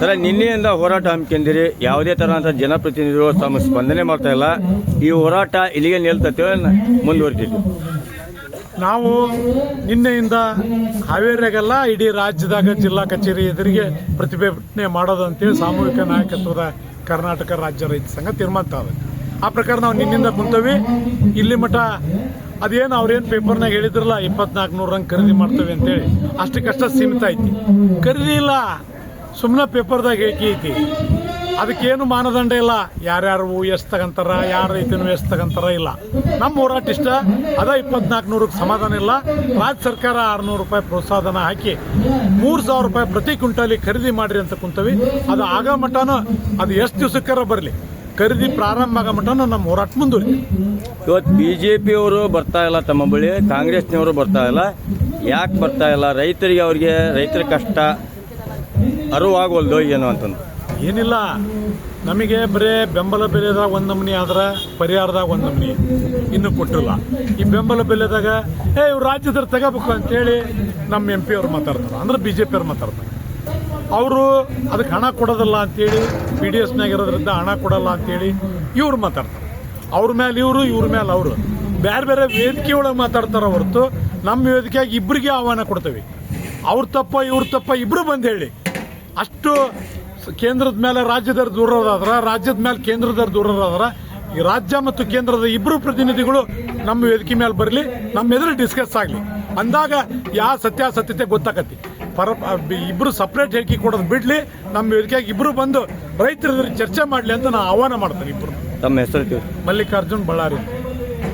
Sir, ನಿನ್ನೆಯಿಂದ ಹೋರಾಟ ಹಮ್ಮಿಕೊಂಡಿರಿ. ಯಾವುದೇ ಥರದಂಥ ಜನಪ್ರತಿನಿಧಿಗಳು ತಮ್ಮ ಸ್ಪಂದನೆ ಮಾಡ್ತಾ ಇಲ್ಲ. ಈ ಹೋರಾಟ ಇಲ್ಲಿಗೆ ನಿಲ್ತತೆ ಮುಂದುವರಿತೀವಿ ನಾವು ನಿನ್ನೆಯಿಂದ ಹಾವೇರಿಯಾಗೆಲ್ಲ ಇಡೀ ರಾಜ್ಯದಾಗ ಜಿಲ್ಲಾ ಕಚೇರಿ ಎದುರಿಗೆ ಪ್ರತಿಭಟನೆ ಮಾಡೋದು ಅಂತೇಳಿ ಸಾಮೂಹಿಕ ನಾಯಕತ್ವದ ಕರ್ನಾಟಕ ರಾಜ್ಯ ರೈತ ಸಂಘ ತೀರ್ಮಾನ ಆ ಪ್ರಕಾರ ನಾವು ನಿನ್ನಿಂದ ಕುಂತವಿ. ಇಲ್ಲಿ ಮಠ ಅದೇನು ಅವ್ರೇನು ಪೇಪರ್ನಾಗ ಹೇಳಿದ್ರಲ್ಲ ಇಪ್ಪತ್ನಾಲ್ಕು ನೂರು ರಂಗ್ ಖರೀದಿ ಮಾಡ್ತೇವೆ ಅಂತೇಳಿ. ಅಷ್ಟಕ್ಕಷ್ಟ ಸೀಮಿತ ಐತಿ. ಖರೀದಿ ಇಲ್ಲ. ಸುಮ್ಮನೆ ಪೇಪರ್ದಾಗ ಹೇಳಿಕೆ ಐತಿ ಅದಕ್ಕೇನು ಮಾನದಂಡ ಇಲ್ಲ. ಯಾರ್ಯಾರು ಎಷ್ಟು ತಗಂತಾರ, ಯಾರ ರೈತನು ಎಷ್ಟು ತಗಂತಾರ ಇಲ್ಲ. ನಮ್ಮ ಹೋರಾಟ ಇಷ್ಟ. ಅದ ಇಪ್ಪತ್ನಾಲ್ಕು ನೂರಕ್ಕೆ ಸಮಾಧಾನ ಇಲ್ಲ. ರಾಜ್ಯ ಸರ್ಕಾರ ಆರುನೂರು ರೂಪಾಯಿ ಪ್ರೋತ್ಸಾಹನ ಹಾಕಿ ಮೂರು ಸಾವಿರ ರೂಪಾಯಿ ಪ್ರತಿ ಕ್ವಿಂಟಾಲಿ ಖರೀದಿ ಮಾಡಿರಿ ಅಂತ ಕುಂತವಿ. ಅದು ಆಗ ಮಟನೂ ಅದು ಎಷ್ಟು ದಿವಸಕ್ಕಾರ ಬರಲಿ. ಖರೀದಿ ಪ್ರಾರಂಭ ಆಗೋ ಮಟನೂ ನಮ್ಮ ಹೋರಾಟ ಮುಂದುವರಿ ಇವತ್ತು ಬಿ ಜೆ ಪಿಯವರು ಬರ್ತಾ ಇಲ್ಲ ತಮ್ಮ ಬಳಿ, ಕಾಂಗ್ರೆಸ್ನವರು ಬರ್ತಾ ಇಲ್ಲ. ಯಾಕೆ ಬರ್ತಾ ಇಲ್ಲ? ರೈತರಿಗೆ ಅವ್ರಿಗೆ ರೈತರ ಕಷ್ಟ ಅರಿವಾಗವಲ್ದು ಏನು ಅಂತಂದು. ಏನಿಲ್ಲ, ನಮಗೆ ಬರೇ ಬೆಂಬಲ ಬೆಲೆದಾಗ ಒಂದು ನಮೂನಿ ಆದ್ರೆ ಪರಿಹಾರದಾಗ ಒಂದು ನಮೂನಿ. ಇನ್ನೂ ಕೊಟ್ಟಿಲ್ಲ. ಈ ಬೆಂಬಲ ಬೆಲೆದಾಗ, ಏ, ಇವ್ರು ರಾಜ್ಯದವ್ರು ತಗೋಬೇಕು ಅಂತೇಳಿ ನಮ್ಮ ಎಂ ಪಿ ಅವ್ರು ಮಾತಾಡ್ತಾರೆ. ಅಂದ್ರೆ ಬಿ ಜೆ ಪಿ ಅವ್ರು ಮಾತಾಡ್ತಾರೆ. ಅವರು ಅದಕ್ಕೆ ಹಣ ಕೊಡೋದಿಲ್ಲ ಅಂತೇಳಿ ಪಿ ಡಿ ಎಸ್ನಾಗ ಇರೋದ್ರಿಂದ ಹಣ ಕೊಡಲ್ಲ ಅಂತೇಳಿ ಇವ್ರು ಮಾತಾಡ್ತಾರೆ. ಅವ್ರ ಮೇಲೆ ಇವರು, ಇವ್ರ ಮೇಲೆ ಅವರು. ಬೇರೆ ಬೇರೆ ವೇದಿಕೆ ಒಳಗೆ ಮಾತಾಡ್ತಾರೆ ಹೊರತು, ನಮ್ಮ ವೇದಿಕೆಯಾಗಿ ಇಬ್ಬರಿಗೆ ಆಹ್ವಾನ ಕೊಡ್ತೇವೆ. ಅವ್ರ ತಪ್ಪ, ಇವ್ರ ತಪ್ಪ ಇಬ್ಬರು ಬಂದು ಹೇಳಿ. ಅಷ್ಟು ಕೇಂದ್ರದ ಮೇಲೆ ರಾಜ್ಯದವ್ರು ದೂರರಾದ್ರ ರಾಜ್ಯದ ಮೇಲೆ ಕೇಂದ್ರದವ್ರು ದೂರರಾದ್ರ ಈ ರಾಜ್ಯ ಮತ್ತು ಕೇಂದ್ರದ ಇಬ್ಬರು ಪ್ರತಿನಿಧಿಗಳು ನಮ್ಮ ವೇದಿಕೆ ಮೇಲೆ ಬರಲಿ ನಮ್ಮ ಎದುರು ಡಿಸ್ಕಸ್ ಆಗಲಿ. ಅಂದಾಗ ಯಾವ ಸತ್ಯಾಸತ್ಯತೆ ಗೊತ್ತಾಕತಿ ಪರ ಇಬ್ಬರು ಸಪ್ರೇಟ್ ಹೇಳಿಕೆ ಕೊಡೋದು ಬಿಡಲಿ ನಮ್ಮ ವೇದಿಕೆಗೆ ಇಬ್ಬರು ಬಂದು ರೈತರ ಚರ್ಚೆ ಮಾಡಲಿ ಅಂತ ನಾನು ಆಹ್ವಾನ ಮಾಡ್ತೇನೆ ಇಬ್ಬರು ತಮ್ಮ ಹೆಸರು ಮಲ್ಲಿಕಾರ್ಜುನ್ ಬಳ್ಳಾರಿ